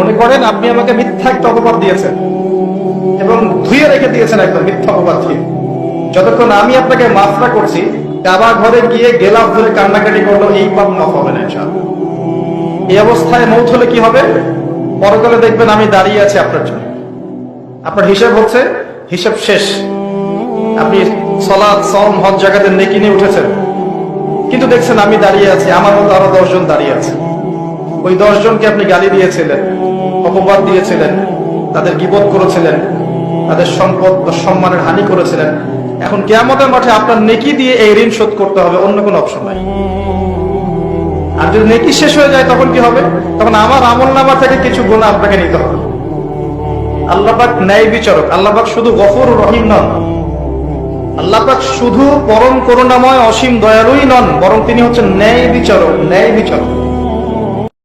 মনে করেন আপনি আমাকে মিথ্যা একটা অপবাদ দিয়েছেন। এবং ধুয়ে রেখে দিয়েছেন একদম মিথ্যা অপবাদ দিয়ে। যতক্ষণ আমি আপনাকে মাফরা করছি কাবা ঘরে গিয়ে গেলাফ ধরে কান্নাকাটি করল এই পাপ মাফ হবে না ইনশাআল্লাহ। এই অবস্থায় মৌত হলে কি হবে? পরকালে দেখবেন আমি দাঁড়িয়ে আছি আপনার জন্য। আপনার হিসাব হচ্ছে, হিসাব শেষ। আপনি সলাদ সম হজ জায়গাতে নেকি নিয়ে উঠেছেন। কিন্তু দেখছেন আমি দাঁড়িয়ে আছি, আমার মতো আরও দশজন দাঁড়িয়ে আছে। ওই দশজনকে আপনি গালি দিয়েছিলেন, অপবাদ দিয়েছিলেন, তাদের গিবত করেছিলেন, তাদের সম্পদ সম্মানের হানি করেছিলেন। এখন কেয়ামতের মাঠে আপনার নেকি দিয়ে এই ঋণ শোধ করতে হবে, অন্য কোনো অপশন নাই। আর যদি নেকি শেষ হয়ে যায়, তখন কি হবে? তখন আমার আমল নামা থেকে কিছু গুণ আপনাকে নিতে হবে। আল্লাপাক ন্যায় বিচারক আল্লাপাক শুধু গফর রহিম নন। আল্লাপাক শুধু পরম করুণাময়, অসীম দয়ালুই নন, বরং তিনি হচ্ছেন ন্যায় বিচারক ন্যায় বিচারক।